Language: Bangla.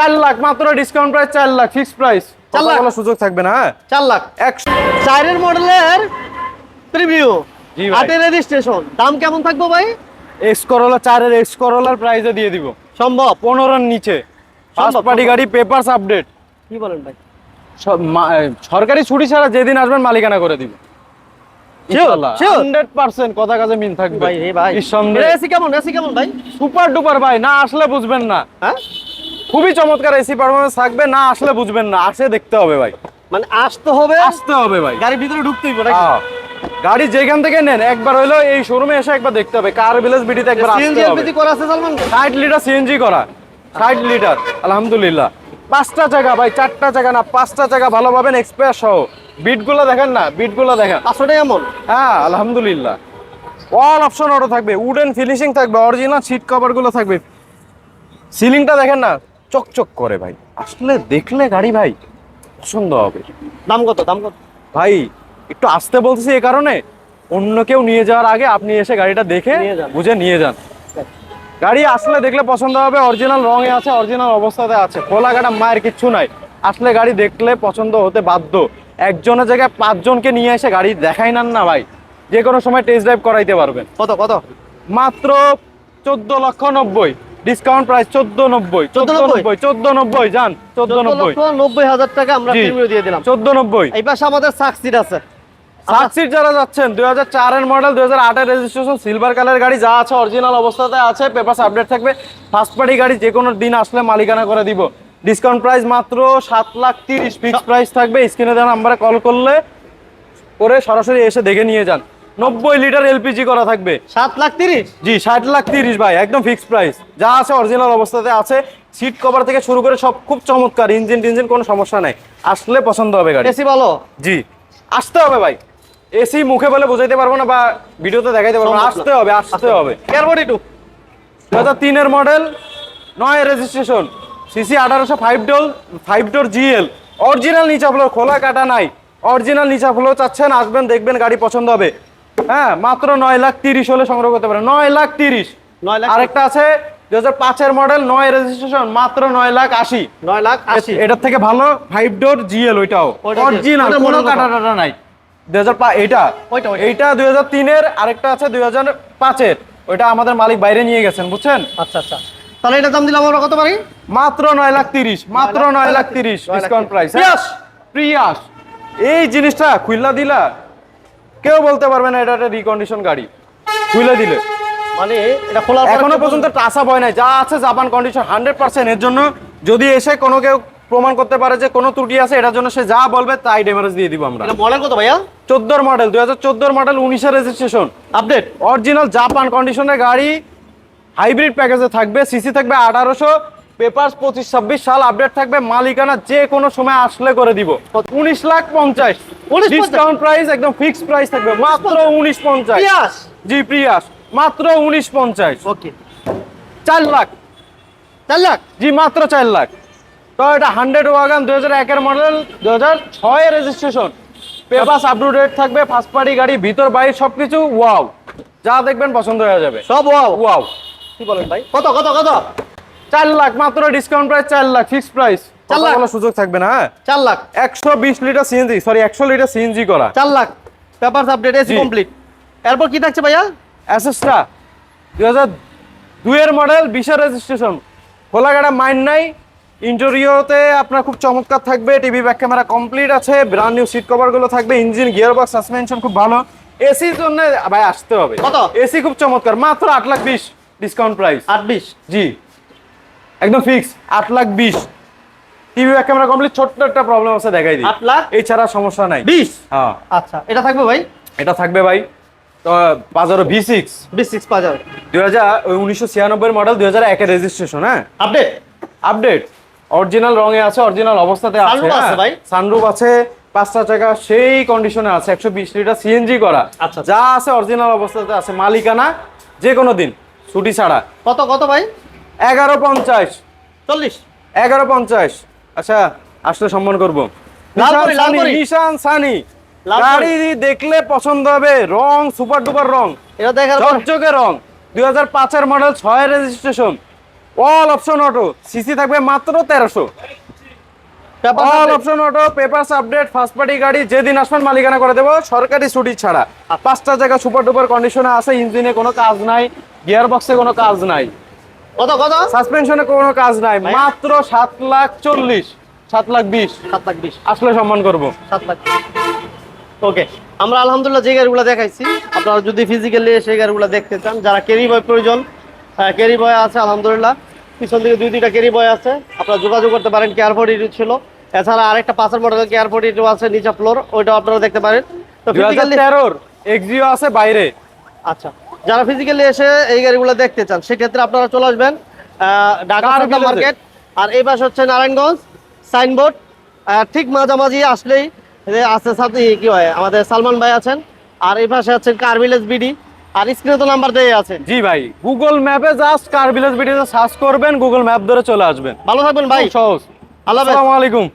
চার লাখ মাত্র ডিসকাউন্ট প্রাইস চার লাখ ফিক্স প্রাইস চার লাখ? সুযোগ থাকবে না হ্যাঁ? চার লাখ। একশো চারের মডেলের প্রিভিউ। আটের রেজিস্ট্রেশন দাম কেমন থাকব ভাই? এক্স করোলা চারের এক্স করোলার প্রাইসে দিয়ে দিব। সম্ভব। পনেরোর নিচে। ফার্স্ট পার্টি গাড়ি পেপারস আপডেট কি বলেন ভাই? সব সরকারি ছুটি ছাড়া যেদিন আসবেন মালিকানা করে দিব। কথা কাজে মিন থাকবে। ভাই ভাই। কেমন ভাই? সুপার ডুপার ভাই না আসলে বুঝবেন না। হ্যাঁ? খুবই চমৎকার এসি পারফরমেন্স থাকবে না আসলে বুঝবেন না আসে দেখতে হবে ভাই। মানে আসতে হবে? আসতে হবে ভাই। গাড়ির ভিতরে ঢুকতেই নাকি? হ্যাঁ। গাড়ি যেখান থেকে নেন একবার হইল এই শোরুমে এসে একবার দেখতে হবে কার ভিলেজ বিডিতে একবার আসতে হবে। করা আছে সালমান? ভাই? ষাট লিটার সিএনজি করা ষাট লিটার আলহামদুলিল্লাহ। পাঁচটা জায়গা ভাই চারটা জায়গা না পাঁচটা জায়গা ভালো পাবেন এক্সপ্রেস সহ। বিটগুলো দেখেন না বিটগুলো দেখেন। আসলে এমন? হ্যাঁ আলহামদুলিল্লাহ। অল অপশন অটো থাকবে উডেন ফিনিশিং থাকবে অরিজিনাল সিট কভারগুলো থাকবে। সিলিংটা দেখেন না চকচক করে ভাই। আসলে দেখলে গাড়ি ভাই পছন্দ হবে। দাম কত দাম কত? ভাই একটু আসতে বলতেছি এই কারণে অন্য কেউ নিয়ে যাওয়ার আগে আপনি এসে গাড়িটা দেখে। বুঝে নিয়ে যান। গাড়ি আসলে দেখলে পছন্দ হবে অরিজিনাল রঙে আছে অরিজিনাল অবস্থাতে আছে খোলা গাড়া মায়ের কিচ্ছু নাই। আসলে গাড়ি দেখলে পছন্দ হতে বাধ্য। একজনের জায়গায় পাঁচজনকে নিয়ে এসে গাড়ি দেখাই নেন না ভাই। যে কোনো সময় টেস্ট ড্রাইভ করাইতে পারবেন। কত কত? মাত্র চোদ্দ লক্ষ নব্বই। ডিসকাউন্ট প্রাইস চোদ্দ নব্বই চোদ্দ 14,90 নব্বই চোদ্দ নব্বই যান চোদ্দ নব্বই। নব্বই হাজার টাকা আমরা দিয়ে দিলাম। চোদ্দ নব্বই। এই পাশে আমাদের সাকসিড আছে। সাকসিট যারা যাচ্ছেন দুই হাজার চারের মডেল দুই হাজার আটের রেজিস্ট্রেশন সিলভার কালার গাড়ি যা আছে অরিজিনাল অবস্থাতে আছে পেপার আপডেট থাকবে। ফার্স্ট পার্টি গাড়ি যে কোনো দিন আসলে মালিকানা করে দিব। ডিসকাউন্ট প্রাইস মাত্র সাত লাখ তিরিশ ফিক্স প্রাইস থাকবে। স্ক্রিনে দেওয়া নাম্বারে কল করলে করে সরাসরি এসে দেখে নিয়ে যান। নব্বই লিটার এলপিজি করা থাকবে। সাত লাখ তিরিশ? জি ষাট লাখ তিরিশ ভাই একদম ফিক্স প্রাইস যা আছে অরিজিনাল অবস্থাতে আছে। সিট কভার থেকে শুরু করে সব খুব চমৎকার ইঞ্জিন টিঞ্জিন কোনো সমস্যা নাই। আসলে পছন্দ হবে গাড়ি। এসি ভালো? জি আসতে হবে ভাই। এসি মুখে বলে বোঝাইতে পারব না বা ভিডিওতে দেখাইতে পারব না। আসতে হবে আসতে হবে। এয়ারপোর্ট একটু দু হাজার তিনের মডেল নয় রেজিস্ট্রেশন সিসি আঠারোশো five door five door GL original নিচা ফ্লোর খোলা কাটা নাই। অরিজিনাল নিচা ফ্লোর চাচ্ছেন আসবেন দেখবেন গাড়ি পছন্দ হবে। হ্যাঁ মাত্র নয় লাখ তিরিশ হলে সংগ্রহ করতে পারেন। নয় লাখ তিরিশ। নয় লাখ আরেকটা আছে দু হাজার পাঁচের মডেল নয় রেজিস্ট্রেশন মাত্র নয় লাখ আশি। নয় লাখ আশি। এটার থেকে ভালো ফাইভ ডোর জিএল ওইটাও। অরিজিনাল কোনো কাটা টাটা নাই। দুই হাজার ওইটা। এইটা দুই হাজার তিনের আরেকটা আছে দুই হাজার পাঁচের। ওইটা আমাদের মালিক বাইরে নিয়ে গেছেন বুঝছেন? আচ্ছা আচ্ছা। তাহলে এটা দাম দিলাম আমরা কত পারি? মাত্র নয় লাখ তিরিশ মাত্র নয় লাখ তিরিশ। Discount price Prius. প্রিয়াস এই জিনিসটা খুললা দিলা কেউ বলতে পারবে না এটা একটা রিকন্ডিশন গাড়ি। খুলে দিলে। মানে এটা খোলা এখনও পর্যন্ত টাসা ভয় নাই। যা আছে জাপান কন্ডিশন হান্ড্রেড পার্সেন্ট এর জন্য। যদি এসে কোনো কেউ প্রমাণ করতে পারে যে কোনো ত্রুটি আছে এটার জন্য সে যা বলবে তাই ডেমারেজ দিয়ে দিব আমরা। মডেল কত ভাইয়া? চোদ্দোর মডেল দুই হাজার চোদ্দোর মডেল উনিশের রেজিস্ট্রেশন আপডেট অরিজিনাল জাপান কন্ডিশনের গাড়ি হাইব্রিড প্যাকেজে থাকবে সিসি থাকবে আঠারোশো পেপার পঁচিশ ছাব্বিশ সাল আপডেট থাকবে মালিকানা যে কোনো সময় আসলে করে দিব। উনিশ লাখ পঞ্চাশ। 19 ডিসকাউন্ট প্রাইস একদম ফিক্সড প্রাইস থাকবে। মাত্র উনিশ পঞ্চাশ। প্রিয়াস। G Prius. মাত্র উনিশ পঞ্চাশ। ওকে। চার লাখ। চার লাখ? জি মাত্র চার লাখ। তো এটা হান্ড্রেড ওয়াগান দু হাজার একের মডেল দু হাজার ছয় রেজিস্ট্রেশন পেপাস আপডেট থাকবে ফার্স্ট পার্টি গাড়ি ভিতর বাইরে সবকিছু ওয়াও যা দেখবেন পছন্দ হয়ে যাবে। সব ওয়াও ওয়াও কি বলেন ভাই? কত কত কত? চার লাখ মাত্র ডিসকাউন্ট প্রাইস চার লাখ ফিক্সড প্রাইস লাখ। সুযোগ থাকবে না হ্যাঁ? চার লাখ। একশো বিশ লিটার সিএনজি সরি একশো লিটার সিএনজি করা। চার lakh. Papers update AC complete. এরপর কি থাকছে ভাইয়া? অ্যাসেসটা দুই হাজার দুইয়ের মডেল বিশের রেজিস্ট্রেশন খোলাঘাটা মাইন্ড নাই। ইন্টেরিয়তে আপনার খুব চমৎকার থাকবে টিভি ব্যাক ক্যামেরা কমপ্লিট আছে ব্র্যান্ড নিউ সিট কভারগুলো থাকবে ইঞ্জিন গিয়ার বক্স সাসপেনশন খুব ভালো। এসির জন্য ভাই আসতে হবে। কত? এসি খুব চমৎকার মাত্র আট লাখ বিশ ডিসকাউন্ট প্রাইস আট বিশ। জি। একদম ফিক্স আট লাখ বিশ। টিভি ব্যাক ক্যামেরা কমপ্লিট ছোট্ট একটা প্রবলেম আছে দেখাই দিই। আট লাখ? এছাড়া সমস্যা নাই। বিশ? হ্যাঁ। আচ্ছা এটা থাকবে ভাই? এটা থাকবে ভাই তো বাজারও ভি সিক্স বিশ সিক্স যাবে দুই হাজার উনিশশো ছিয়ানব্বই মডেল দুই হাজার একের রেজিস্ট্রেশন হ্যাঁ? আপডেট আপডেট অরিজিনাল রঙে আছে অরিজিনাল অবস্থাতে আছে ভাই? সানরুফ আছে পাঁচটা চাকা সেই কন্ডিশনে আছে একশো বিশ লিটার সিএনজি করা। আচ্ছা। যা আছে অরিজিনাল অবস্থাতে আছে মালিকানা যে কোনো দিন ছুটি ছাড়া। কত কত ভাই? এগারো পঞ্চাশ। চল্লিশ। এগারো পঞ্চাশ। আচ্ছা আসলে সম্মান করব। নিশান সানি। গাড়ি দেখলে পছন্দ হবে রং সুপার ডুপার রং। এটা দেখার চকচকে রং। দুই হাজার পাঁচের মডেল ছয় registration all option auto CC থাকবে মাত্র তেরোশো। All option auto papers update first party গাড়ি যেদিন আসবেন মালিকানা করে দেবো। সরকারি ছুটি ছাড়া। পাঁচটা জায়গা সুপার ডুপার কন্ডিশনে আছে ইঞ্জিনে কোনো কাজ নাই গিয়ার বক্সে কোনো কাজ নাই। কত কত? সাসপেনশনে কোনো কাজ নাই মাত্র সাত লাখ চল্লিশ সাত লাখ বিশ। সাত লাখ বিশ। আসলে সম্মান করব। সাত লাখ ওকে আমরা আলহামদুলিল্লাহ যে গাড়িগুলো দেখাইছি আপনারা যদি ফিজিক্যালি সেই গাড়িগুলো দেখতে চান যারা ক্যারি বয় প্রয়োজন ক্যারি বয় আছে আলহামদুলিল্লাহ। পিছন দিকে দুই দুইটা ক্যারি বয় আছে আপনারা যোগাযোগ করতে পারেন কেয়ার ফোর ফোর্টি ছিল। এছাড়া আরেকটা পাঁচের মডেল কেয়ার ফোর ফোর্টি আছে নিচা ফ্লোর ওইটাও আপনারা দেখতে পারেন। তো ফিজিক্যালি এক্সিও আছে বাইরে। আচ্ছা। যারা ফিজিক্যালি এসে এই গাড়িগুলো দেখতে চান সেক্ষেত্রে আপনারা চলে আসবেন ঢাকা? মার্কেট আর এই পাশে হচ্ছে নারায়ণগঞ্জ সাইনবোর্ড ঠিক মাঝামাঝি আসলেই আছে সাথে কি হয় আমাদের সালমান ভাই আছেন। আর এই পাশে আছেন কার ভিলেজ বিডি আর স্ক্রিনে তো নাম্বার দেওয়া আছে। জি ভাই গুগল ম্যাপে জাস্ট কার ভিলেজ ভিডিওতে সার্চ করবেন গুগল ম্যাপ ধরে চলে আসবেন। ভালো থাকবেন ভাই। সহজ। আল্লাহ। আসসালামু আলাইকুম।